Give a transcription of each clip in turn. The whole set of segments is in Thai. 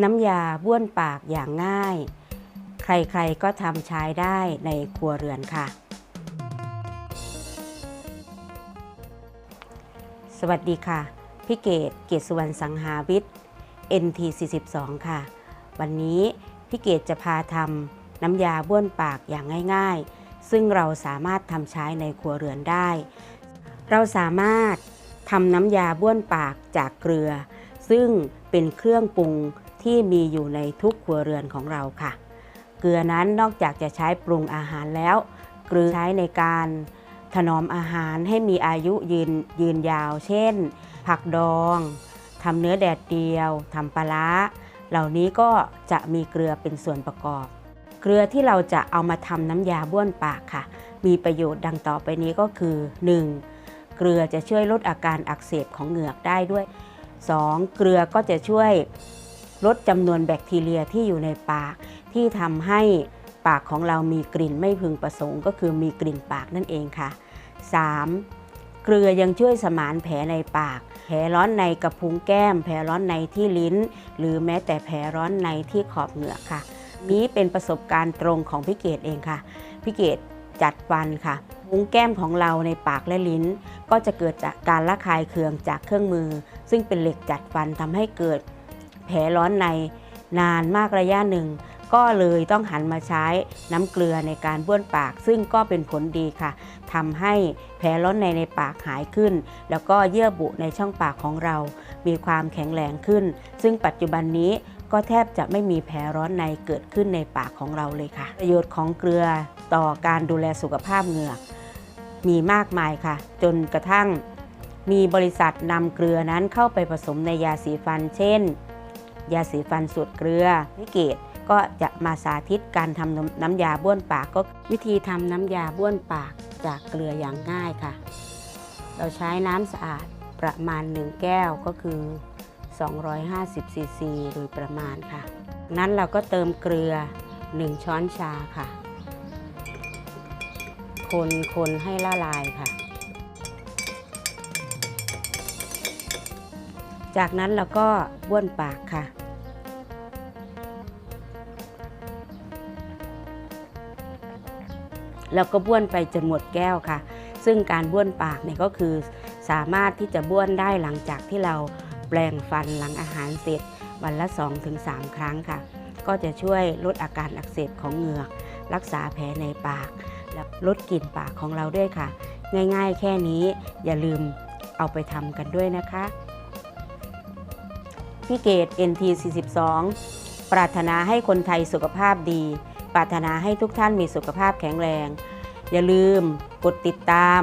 น้ำยาบ้วนปากอย่างง่าย ใครๆก็ทำใช้ได้ในครัวเรือนค่ะ สวัสดีค่ะ พี่เกดเกตสุวรรณสังหาวิทย์ NT42 ค่ะ วันนี้พี่เกดจะพาทำน้ำยาบ้วนปากอย่างง่ายๆ ซึ่งเราสามารถทำใช้ในครัวเรือนได้ เราสามารถทำน้ำยาบ้วนปากจากเกลือ ซึ่งเป็นเครื่องปรุง ที่มีอยู่ในทุกครัวเรือนของเราค่ะ เกลือนั้นนอกจากจะใช้ปรุงอาหารแล้ว เกลือใช้ในการถนอมอาหารให้มีอายุยืนยืนยาว เช่น ผักดองทำเนื้อแดดเดียวทำปลาร้าเหล่านี้ก็จะมีเกลือเป็นส่วนประกอบ เกลือที่เราจะเอามาทำน้ำยาบ้วนปากค่ะ มีประโยชน์ดังต่อไปนี้ก็คือ 1. เกลือจะช่วยลดอาการอักเสบของเหงือกได้ด้วย 2. เกลือก็จะช่วย ลดจำนวนแบคทีเรียที่อยู่ในปาก ที่ทำให้ปากของเรามีกลิ่นไม่พึงประสงค์ ก็คือมีกลิ่นปากนั่นเองค่ะ 3. เกลือยังช่วยสมานแผลในปาก แผลร้อนในกระพุ้งแก้ม แผลร้อนในที่ลิ้น หรือแม้แต่แผลร้อนในที่ขอบเหงือกค่ะ นี้เป็นประสบการณ์ตรงของพี่เกดเองค่ะพี่เกดจัดฟันค่ะพุ้งแก้มของเราในปากและลิ้น ก็จะเกิดจากการระคายเคืองจากเครื่องมือ ซึ่งเป็นเหล็กจัดฟันทำให้เกิด แผลร้อนในนานมากระยะหนึ่ง ก็เลยต้องหันมาใช้น้ำเกลือในการบ้วนปาก ซึ่งก็เป็นผลดีค่ะทำให้แผลร้อนในในปากหายขึ้น แล้วก็เยื่อบุในช่องปากของเรา มีความแข็งแรงขึ้น ซึ่งปัจจุบันนี้ก็แทบจะไม่มีแผลร้อนในเกิดขึ้นในปากของเราเลยค่ะ ประโยชน์ของเกลือต่อการดูแลสุขภาพเหงือก มีมากมายค่ะ จนกระทั่งมีบริษัทนำเกลือนั้นเข้าไปผสมในยาสีฟัน เช่น ยาสีฟันสูตรเกลือพิเกตก็จะมาสาธิตการทำน้ำน้ำยาบ้วนปากก็วิธีทำน้ำยาบ้วนปากจากเกลืออย่างง่ายค่ะ เราใช้น้ำสะอาดประมาณ 1 แก้วก็คือ 250ซีซีโดยประมาณค่ะ นั้นเราก็เติมเกลือ 1 ช้อนชาค่ะ คนคนให้ละลายค่ะ จากนั้นเราก็บ้วนปากค่ะแล้วก็บ้วนไปจนหมดแก้วค่ะ ซึ่งการบ้วนปากเนี่ยก็คือสามารถที่จะบ้วนได้หลังจากที่เราแปลงฟันหลังอาหารเสร็จวันละ 2-3 ครั้งค่ะ ก็จะช่วยลดอาการอักเสบของเหงือก รักษาแผลในปาก และลดกลิ่นปากของเราด้วยค่ะ ง่ายๆแค่นี้อย่าลืมเอาไปทำกันด้วยนะคะ พี่เกต NT42 ปรารถนาให้คนไทยสุขภาพดี ปรารถนาให้ทุกท่านมีสุขภาพแข็งแรง อย่าลืมกดติดตาม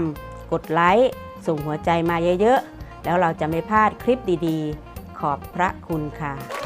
กดไลค์ ส่งหัวใจมาเยอะๆ แล้วเราจะไม่พลาดคลิปดีๆ ขอบพระคุณค่ะ